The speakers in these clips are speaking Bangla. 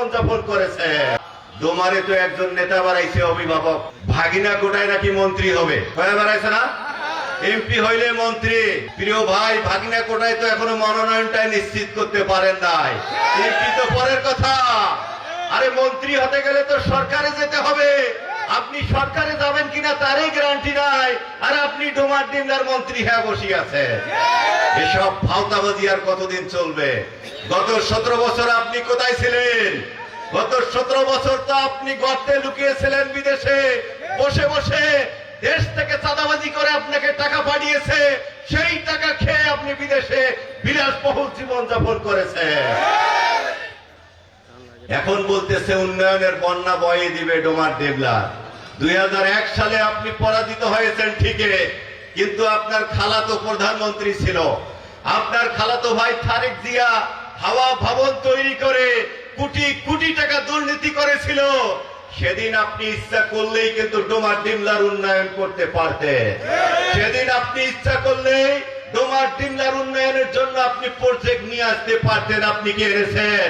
জীবন যাপন করেছে। ডোমারে তো একজন নেতা বাড়াইছে অভিভাবক। ভাগিনা কোটায় নাকি মন্ত্রী হবে। হয়ে বেড়াইছে না? এমপি হইলে মন্ত্রী। প্রিয় ভাই, ভাগিনা কোটায় তো এখনও মনোনয়নটাই নিশ্চিত করতে পারেন নাই। এমপি তো পরের কথা। আরে মন্ত্রী হতে গেলে তো সরকারে যেতে হবে। আপনি সরকারে কিনা তারই গ্যারান্টি নাই। আর আপনি ডোমার ডিমলার মন্ত্রী হ্যাঁ বসে আছে এসব ফাউতাবাজি আর কতদিন চলবে? গত সতেরো বছর আপনি কোথায় ছিলেন? গত সতেরো বছর তো আপনি গর্তে লুকিয়েছিলেন বিদেশে। বসে বসে দেশ থেকে চাঁদাবাজি করে আপনাকে টাকা পাঠিয়েছে। সেই টাকা খেয়ে আপনি বিদেশে বিলাসবহুল জীবন যাপন করেছে এখন বলতেছে উন্নয়নের বন্যা বয়ে দিবে ডোমার দেবলা দুই হাজার এক সালে আপনি পরাজিত হয়েছেন ঠিকই, কিন্তু আপনার খালাতো প্রধানমন্ত্রী ছিল। আপনার খালাতো ভাই তারেক জিয়া হাওয়া ভবন তৈরি করে কোটি কোটি টাকা দুর্নীতি করেছিল। সেদিন আপনি ইচ্ছা করলেই কিন্তু ডোমার ডিমলার উন্নয়ন করতে সেদিন আপনি ইচ্ছা করলেই ডোমার ডিমলার উন্নয়নের জন্য আপনি প্রজেক্ট নিয়ে আসতে পারতেন, আপনি কি এনেছেন?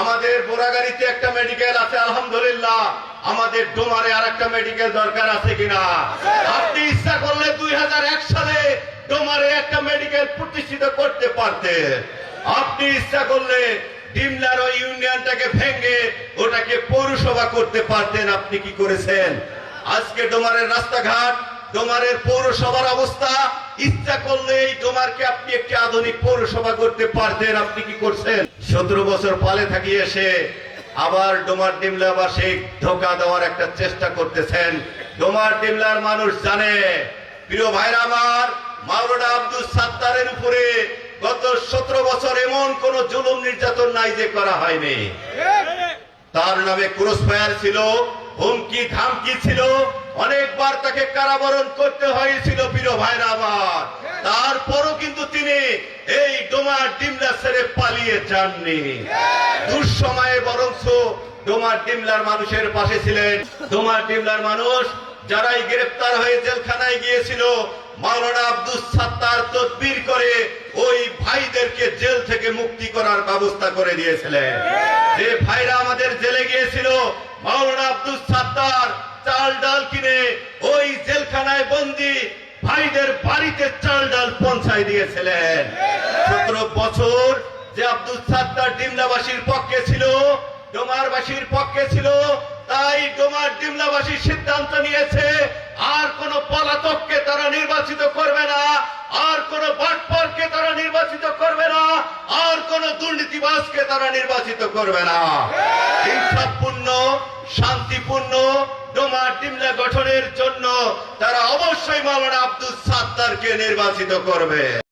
আমাদের বোরাগাড়িতে একটা মেডিকেল আছে, আলহামদুলিল্লাহ। আমাদের ডোমারে আর একটা মেডিকেল দরকার আছে কিনা? আপনি ইচ্ছা করলে দুই সালে ডোমারে একটা মেডিকেল প্রতিষ্ঠিত করতে পারতেন। আপনি ইচ্ছা করলে ডিমলার ওই ইউনিয়নটাকে ভেঙে ওটাকে পৌরসভা করতে পারতেন। আপনি কি করেছেন? আজকে ডোমারের রাস্তাঘাট, ডোমারের পৌরসভার অবস্থা, ইচ্ছা করলে এই ডোমারকে আপনি একটি আধুনিক পৌরসভা করতে পারতেন। আপনি কি করছেন? সতেরো বছর পালে থাকি এসে আবার ডোমার ডিমলাবাসী ধোকা দেওয়ার একটা চেষ্টা করতেছেন। ডোমার ডিমলার মানুষ জানে, প্রিয় ভাইরা আমার, মাওলানা আব্দুল সাত্তারের উপরে গত সতেরো বছর এমন কোন জুলুম নির্যাতন নাই যে করা হয়নি। তার নামে ক্রস ফায়ার ছিল, হুমকি ধামকি ছিল, অনেকবার তাকে কারাবরণ করতে হয়েছিল, প্রিয় ভাইরা আমার। তারপরও কিন্তু তিনি এই ডোমার ডিমলা ছেড়ে পালিয়ে যাননি। দুঃসময়ে বরংস ডোমার ডিমলার মানুষের পাশে ছিলেন। ডোমার ডিমলার মানুষ যারাই গ্রেপ্তার হয়ে জেলখানায় গিয়েছিল, মাওলানা আব্দুল সাত্তার তদবির করে ওই ভাইদেরকে জেল থেকে মুক্তি করার ব্যবস্থা করে দিয়েছিলেন। যে ভাইরা আমাদের জেলে গিয়েছিল, মাওলানা আব্দুল সাত্তার চাল ডাল কিনে ওই জেলখানায় বন্দি ভাইদের বাড়িতে চাল ডাল পৌঁছায় দিয়েছিলেন। সতেরো বছর যে আব্দুল সাত্তার ডিমলাবাসীর পক্ষে ছিল, ডোমারবাসীর পক্ষে ছিল, তাই ডোমার ডিমলাবাসী সিদ্ধান্ত নিয়েছে, আর কোন পলাতককে তারা নির্বাচিত করবে না, আর কোন বাটপারকে তারা নির্বাচিত করবে না, আর কোন দুর্নীতিবাজকে তারা নির্বাচিত করবে না। হিংসাপূর্ণ শান্তিপূর্ণ ডিমলা গঠনের জন্য তারা অবশ্যই মাওলানা আব্দুল সাত্তারকে নির্বাচিত করবে।